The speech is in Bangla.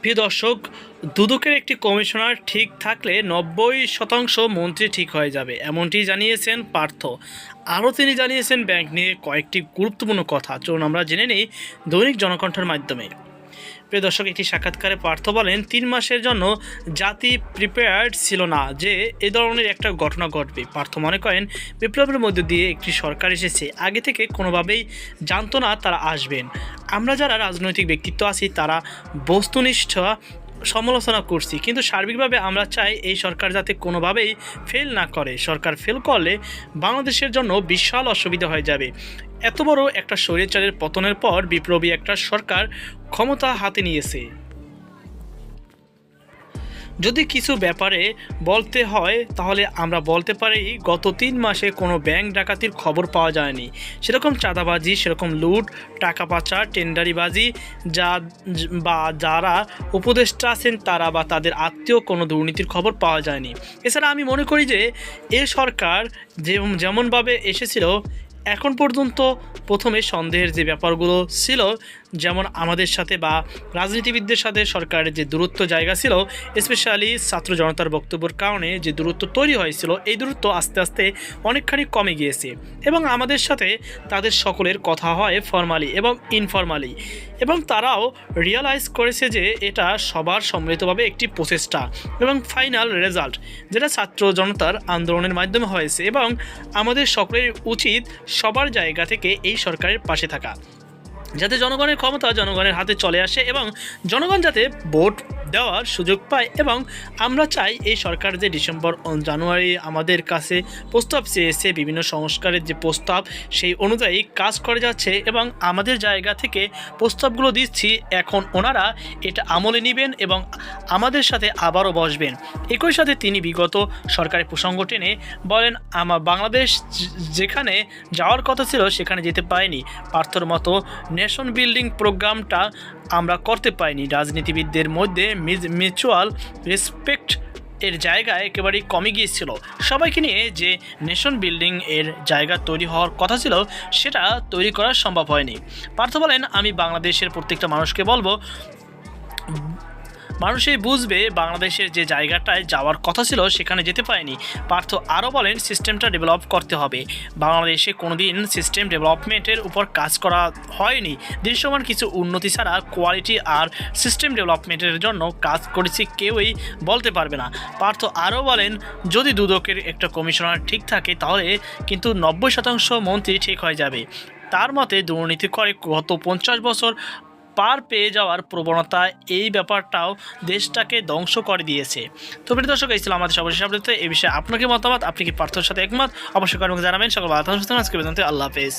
প্রিয় দর্শক, দুদকের একটি কমিশনার ঠিক থাকলে নব্বই শতাংশ মন্ত্রী ঠিক হয়ে যাবে, এমনটি জানিয়েছেন পার্থ। আরও তিনি জানিয়েছেন, ব্যাংক নিয়ে কয়েকটি গুরুত্বপূর্ণ কথা। চলুন আমরা জেনে নিই দৈনিক জনকণ্ঠের মাধ্যমে। প্রিয় দর্শক, একটি সাক্ষাৎকারে পার্থ বলেন, তিন মাসের জন্য জাতি প্রিপেয়ার্ড ছিল না যে এ ধরনের একটা ঘটনা ঘটবে। পার্থ মনে করেন, বিপ্লবের মধ্য দিয়ে একটি সরকার এসেছে। আগে থেকে কোনোভাবেই জানতো না তারা আসবেন। আমরা যারা রাজনৈতিক ব্যক্তিত্ব আছি, তারা বস্তুনিষ্ঠ সমালোচনা করছি, কিন্তু সার্বিকভাবে আমরা চাই এই সরকার যাতে কোনোভাবেই ফেল না করে। সরকার ফেল করলে বাংলাদেশের জন্য বিশাল অসুবিধা হয়ে যাবে। এত বড় একটা স্বৈরাচারের পতনের পর বিপ্লবী একটা সরকার ক্ষমতা হাতে নিয়েছে। যদি কিছু ব্যাপারে বলতে হয়, তাহলে আমরা বলতে পারি গত তিন মাসে কোনো ব্যাংক ডাকাতির খবর পাওয়া যায়নি। সেরকম চাঁদাবাজি, সেরকম লুট, টাকা পাচার, টেন্ডারিবাজি, যা বা যারা উপদেষ্টা আছেন তারা বা তাদের আত্মীয় কোনো দুর্নীতির খবর পাওয়া যায়নি। এছাড়া আমি মনে করি যে এ সরকার যেমনভাবে এসেছিল এখন পর্যন্ত প্রথমে সন্দেহের যে ব্যাপারগুলো ছিল, যেমন আমাদের সাথে বা রাজনীতিবিদদের সাথে সরকারের যে দূরত্ব জায়গা ছিল স্পেশালি ছাত্র জনতার বক্তব্যের কারণে যে দূরত্ব তৈরি হয়েছিল, এই দূরত্ব আস্তে আস্তে অনেকখানি কমে গিয়েছে এবং আমাদের সাথে তাদের সকলের কথা হয় ফর্মালি এবং ইনফর্মালি এবং তারাও রিয়ালাইজ করেছে যে এটা সবার সম্মিলিতভাবে একটি প্রচেষ্টা এবং ফাইনাল রেজাল্ট যেটা ছাত্র জনতার আন্দোলনের মাধ্যমে হয়েছে এবং আমাদের সকলের উচিত সবার জায়গা থেকে এই সরকারের পাশে থাকা। যাতে জনগণের ক্ষমতা জনগণের হাতে চলে আসে এবং জনগণ যাতে ভোট দেওয়ার সুযোগ পায় এবং আমরা চাই এই সরকার যে ডিসেম্বর জানুয়ারি আমাদের কাছে প্রস্তাব চেয়েছে, বিভিন্ন সংস্কারের যে প্রস্তাব, সেই অনুযায়ী কাজ করে যাচ্ছে এবং আমাদের জায়গা থেকে প্রস্তাবগুলো দিচ্ছি। এখন ওনারা এটা আমলে নেবেন এবং আমাদের সাথে আবারও বসবেন। একই সাথে তিনি বিগত সরকারি প্রসঙ্গ টেনে বলেন আমার বাংলাদেশ যেখানে যাওয়ার কথা ছিল সেখানে যেতে পারেনি। পার্থর মতো নেশন বিল্ডিং প্রোগ্রামটা আমরা করতে পারিনি। রাজনীতিবিদদের মধ্যে মিউচুয়াল রেসপেক্ট এর জায়গায় একেবারেই কমে গিয়েছিল। সবাইকে নিয়ে যে নেশন বিল্ডিং এর জায়গা তৈরি হওয়ার কথা ছিল, সেটা তৈরি করা সম্ভব হয়নি। পার্থ বলেন, আমি বাংলাদেশের প্রত্যেকটা মানুষকে বলব মানুষই বুঝবে বাংলাদেশের যে জায়গাটায় যাওয়ার কথা ছিল, সেখানে যেতে পারেনি। পার্থ আরও বলেন সিস্টেমটা ডেভেলপ করতে হবে। বাংলাদেশে কোনোদিন সিস্টেম ডেভেলপমেন্টের উপর কাজ করা হয়নি। দৃশ্যমান কিছু উন্নতি ছাড়া কোয়ালিটি আর সিস্টেম ডেভেলপমেন্টের জন্য কাজ করেছি কেউই বলতে পারবে না। পার্থ আরও বলেন, যদি দুদকের একটা কমিশনার ঠিক থাকে, তাহলে কিন্তু নব্বই শতাংশ মন্ত্রী ঠিক হয়ে যাবে। তার মতে দুর্নীতি করে গত পঞ্চাশ বছর পার পেয়ে যাওয়ার প্রবণতা এই ব্যাপারটাও দেশটাকে ধ্বংস করে দিয়েছে। তো প্রিয় দর্শক, এই ছিল আমাদের সর্বশেষ আপডেট। এই বিষয়ে আপনাকে মতামত, আপনি কি পার্থর সাথে একমত? অবশ্যই কর্মকে জানাবেন। সকল বাধা আজকে আল্লাহ হাফেজ।